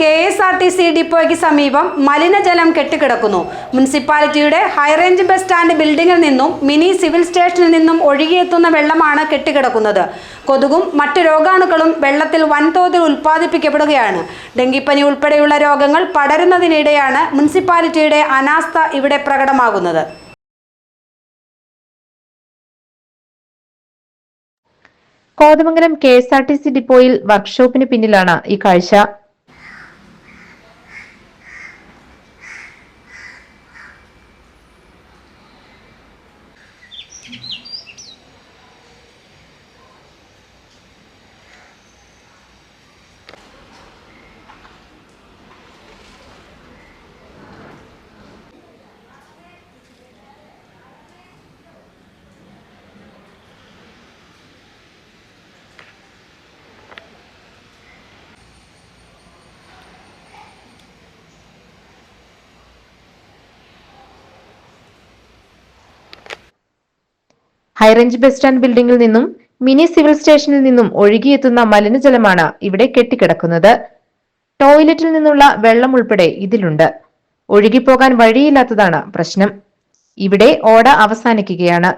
K S R T C ഡിപ്പോയ്ക്ക് സമീപം മലിനജലം കെട്ടിക്കിടക്കുന്നു. മുനിസിപ്പാലിറ്റിയുടെ ഹൈറേഞ്ച് ബസ് സ്റ്റാൻഡ് ബിൽഡിംഗിൽ നിന്നും മിനി സിവിൽ സ്റ്റേഷനിൽ നിന്നും ഒഴുകിയെത്തുന്ന വെള്ളമാണ് കെട്ടിക്കിടക്കുന്നത്. കൊതുകും മറ്റു രോഗാണുക്കളും വെള്ളത്തിൽ വൻതോതിൽ ഉൽപ്പാദിപ്പിക്കപ്പെടുകയാണ്. ഡെങ്കിപ്പനി ഉൾപ്പെടെയുള്ള രോഗങ്ങൾ പടരുന്നതിനിടെയാണ് മുനിസിപ്പാലിറ്റിയുടെ അനാസ്ഥ ഇവിടെ പ്രകടമാകുന്നത്. Kothamangalam K S R T C ഡിപ്പോയിൽ വർക്ക്ഷോപ്പിന് പിന്നിലാണ് ഈ കാഴ്ച. High range bus stand ബിൽഡിംഗിൽ നിന്നും മിനി സിവിൽ സ്റ്റേഷനിൽ നിന്നും ഒഴുകിയെത്തുന്ന മലിനജലമാണ് ഇവിടെ കെട്ടിക്കിടക്കുന്നത്. ടോയ്ലറ്റിൽ നിന്നുള്ള വെള്ളം ഉൾപ്പെടെ ഇതിലുണ്ട്. ഒഴുകിപ്പോകാൻ വഴിയില്ലാത്തതാണ് പ്രശ്നം. ഇവിടെ ഓട അവസാനിക്കുകയാണ്.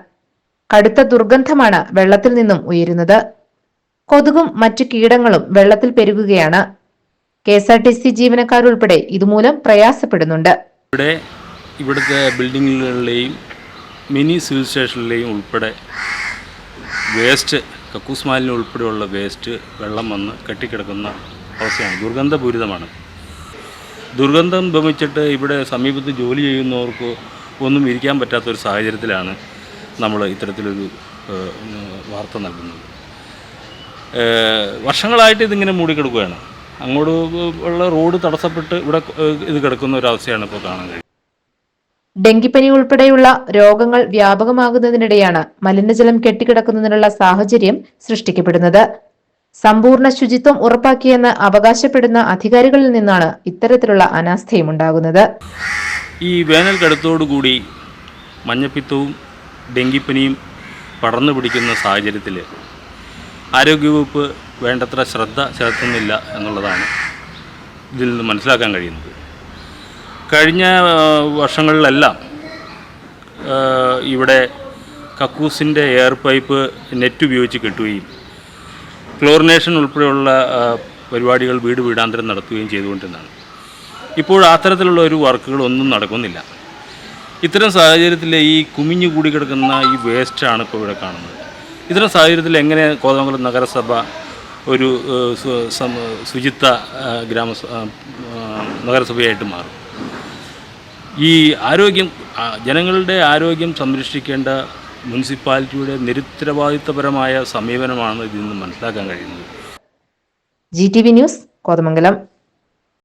കടുത്ത ദുർഗന്ധമാണ് വെള്ളത്തിൽ നിന്നും ഉയരുന്നത്. കൊതുകും മറ്റു കീടങ്ങളും വെള്ളത്തിൽ പെരുകുകയാണ്. K S R T C ജീവനക്കാരുൾപ്പെടെ ഇതുമൂലം പ്രയാസപ്പെടുന്നുണ്ട്. ഇവിടെ ഇവിടുത്തെ ബിൽഡിങ്ങുകളിലെയും മിനി സിവിൽ സ്റ്റേഷനിലെയും ഉൾപ്പെടെ വേസ്റ്റ് കക്കൂസ് മാലിന്യം ഉൾപ്പെടെയുള്ള വേസ്റ്റ് വെള്ളം വന്ന് കെട്ടിക്കിടക്കുന്ന അവസ്ഥയാണ്. ദുർഗന്ധപൂരിതമാണ്. ദുർഗന്ധം ഭമിച്ചിട്ട് ഇവിടെ സമീപത്ത് ജോലി ചെയ്യുന്നവർക്ക് ഒന്നും ഇരിക്കാൻ പറ്റാത്തൊരു സാഹചര്യത്തിലാണ് നമ്മൾ ഇത്തരത്തിലൊരു വാർത്ത നൽകുന്നത്. വർഷങ്ങളായിട്ട് ഇതിങ്ങനെ മൂടിക്കിടക്കുകയാണ്. അങ്ങോട്ട് ഉള്ള റോഡ് തടസ്സപ്പെട്ട് ഇവിടെ ഇത് കിടക്കുന്ന ഒരു അവസ്ഥയാണ് ഇപ്പോൾ കാണുന്നത്. ഡെങ്കിപ്പനി ഉൾപ്പെടെയുള്ള രോഗങ്ങൾ വ്യാപകമാകുന്നതിനിടെയാണ് മലിനജലം കെട്ടിക്കിടക്കുന്നതിനുള്ള സാഹചര്യം സൃഷ്ടിക്കപ്പെടുന്നത്. സമ്പൂർണ ശുചിത്വം ഉറപ്പാക്കിയെന്ന് അവകാശപ്പെടുന്ന അധികാരികളിൽ നിന്നാണ് ഇത്തരത്തിലുള്ള അനാസ്ഥയും ഉണ്ടാകുന്നത്. ഈ വേനൽക്കടുത്തോടുകൂടി മഞ്ഞപ്പിത്തവും ഡെങ്കിപ്പനിയും പടർന്നു പിടിക്കുന്ന സാഹചര്യത്തിൽ ആരോഗ്യവകുപ്പ് വേണ്ടത്ര ശ്രദ്ധ ചെലുത്തുന്നില്ല എന്നുള്ളതാണ് ഇതിൽ നിന്ന് മനസ്സിലാക്കാൻ കഴിയുന്നത്. കഴിഞ്ഞ വർഷങ്ങളിലെല്ലാം ഇവിടെ കക്കൂസിന്റെ എയർ പൈപ്പ് നെറ്റ് ഉപയോഗിച്ച് കെട്ടുകയും ക്ലോറിനേഷൻ ഉൾപ്പെടെയുള്ള പരിപാടികൾ വീട് വീടാന്തരം നടത്തുകയും ചെയ്തുകൊണ്ടിരുന്നതാണ്. ഇപ്പോൾ അത്തരത്തിലുള്ള ഒരു വർക്കുകളൊന്നും നടക്കുന്നില്ല. ഇത്തരം സാഹചര്യത്തിൽ ഈ കുമിഞ്ഞു കൂടി കിടക്കുന്ന ഈ വേസ്റ്റാണ് ഇപ്പോൾ ഇവിടെ കാണുന്നത്. ഇത്തരം സാഹചര്യത്തിൽ എങ്ങനെ കോതമംഗലം നഗരസഭ ഒരു ശുചിത്വ ഗ്രാമ നഗരസഭയായിട്ട് മാറും? ഈ ആരോഗ്യം ജനങ്ങളുടെ ആരോഗ്യം സംരക്ഷിക്കേണ്ട മുനിസിപ്പാലിറ്റിയുടെ നിരുത്തരവാദിത്തപരമായ സമീപനമാണ് ഇതിൽ നിന്ന് മനസ്സിലാക്കാൻ കഴിയുന്നത്. G T V news Kothamangalam.